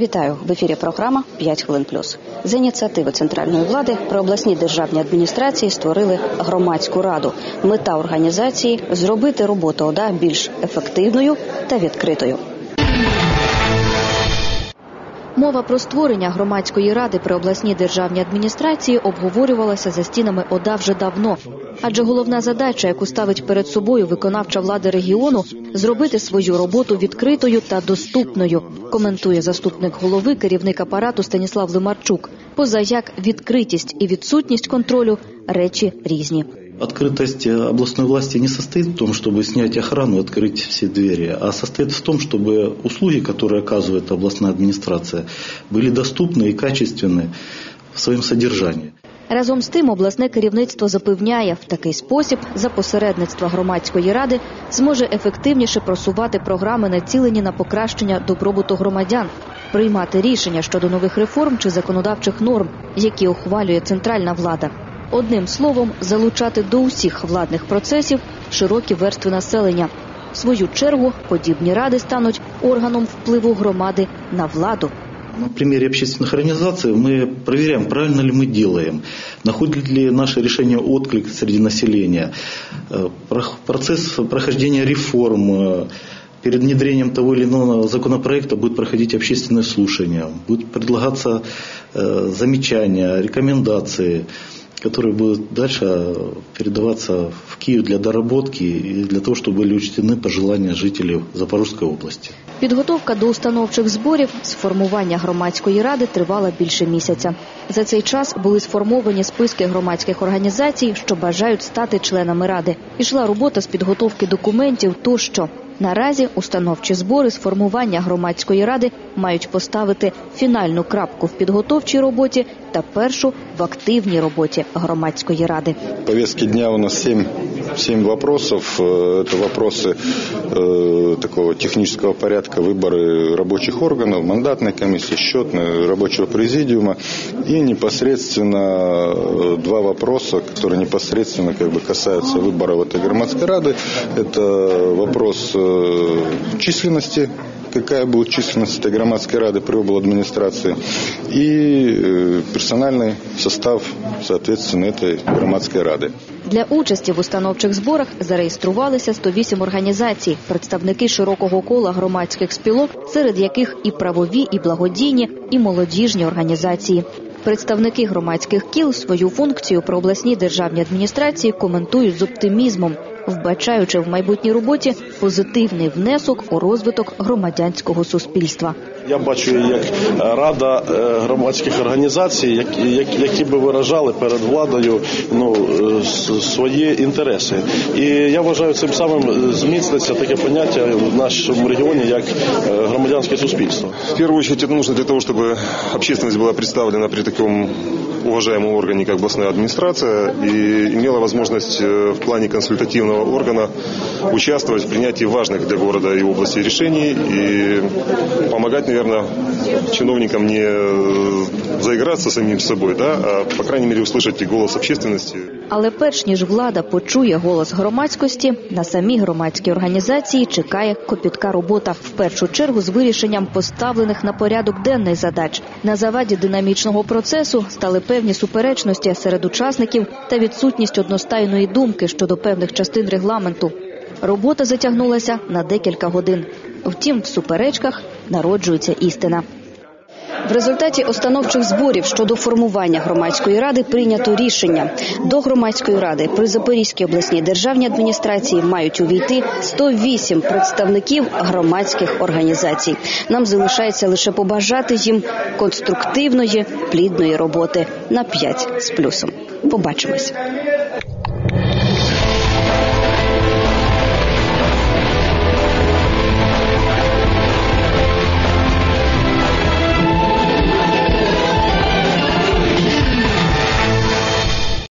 Вітаю в ефірі. Програма «5 хвилин плюс. За ініціативи центральної влади при обласній державній адміністрації створили громадську раду. Мета організації зробити роботу ОДА більш ефективною та відкритою. Мова про створення громадської ради при обласній державній адміністрації обговорювалася за стінами ОДА вже давно. Адже головна задача, яку ставить перед собою виконавча влада регіону, зробити свою роботу відкритою та доступною. Коментує заступник голови керівник апарату Станіслав Лимарчук. Поза як відкритість і відсутність контролю речі різні. Открытость областной власти не состоит в том, чтобы снять охрану и открыть все двери, а состоит в том, чтобы услуги, которые оказывает областная администрация, были доступны и качественны в своем содержании. Разом з тим обласне керівництво запевняє, в такий спосіб за посередництва громадської ради зможе ефективніше просувати програми, націлені на покращення добробуту громадян, приймати рішення щодо нових реформ чи законодавчих норм, які ухвалює центральна влада. Одним словом, залучати до усіх владних процесів широкі верстви населення. В свою чергу подібні ради стануть органом впливу громади на владу. На примере общественных организаций мы проверяем, правильно ли мы делаем, находит ли наше решение отклик среди населения. Э, Процесс прохождения реформ, э, перед внедрением того или иного законопроекта будет проходить общественное слушание, будут предлагаться э, замечания, рекомендации которые будут дальше передаваться в Киев для доработки и для того, чтобы были учтены пожелания жителей Запорожской области. Підготовка до установчих зборів з формування громадської ради тривала більше місяця. За цей час були сформовані списки громадських організацій, що бажають стати членами ради. Ішла робота з підготовки документів тощо. Наразі установчі збори з формування громадської ради мають поставити фінальну крапку в підготовчій роботі та першу в активній роботі громадської ради. Повістки дня у нас семь, семь вопросов. Э, Это вопросы э, такого технического порядка, выборы рабочих органов, мандатной комиссии, счетной, рабочего президиума. И непосредственно э, два вопроса, которые непосредственно как бы касаются выборов этой громадской рады. Это вопрос э, численности какая будет численность этой громадской рады при администрации и э, персональный состав, соответственно, этой громадской рады. Для участі в установчих зборах зареєструвалися 108 організацій, представники широкого кола громадських спілок, серед яких і правові, і благодійні, і молодіжні організації. Представники громадських кіл свою функцію про обласні державні адміністрації коментують з оптимізмом, вбачаючи в майбутній роботі позитивний внесок у розвиток громадянського суспільства. Я бачу її як рада е, громадських організацій, які, які, які би виражали перед владою ну, е, с- свої інтереси. І я вважаю, цим самим зміцниться таке поняття в нашому регіоні як е, громадянське суспільство. В первую очередь это нужно для того, чтобы общественность была представлена при таком уважаемом органе, как областная администрация, и имела возможность э, в плане консультативного органа участвовать в принятии важных для города и области решений и помогать, наверное, чиновникам не заиграться самим собой, да, а, по крайней мере, услышать и голос общественности. Але перш ніж влада почує голос громадськості, на самі громадські організації чекає копітка робота в першу чергу з вирішенням поставлених на порядок денний задач. На заваді динамічного процесу стали певні суперечності серед учасників та відсутність одностайної думки щодо певних частин регламенту. Робота затягнулася на декілька годин. Втім, в суперечках народжується істина. В результаті установчих зборів щодо формування громадської ради прийнято рішення. До громадської ради при Запорізькій обласній державній адміністрації мають увійти 108 представників громадських організацій. Нам залишається лише побажати їм конструктивної, плідної роботи на 5 з плюсом. Побачимось.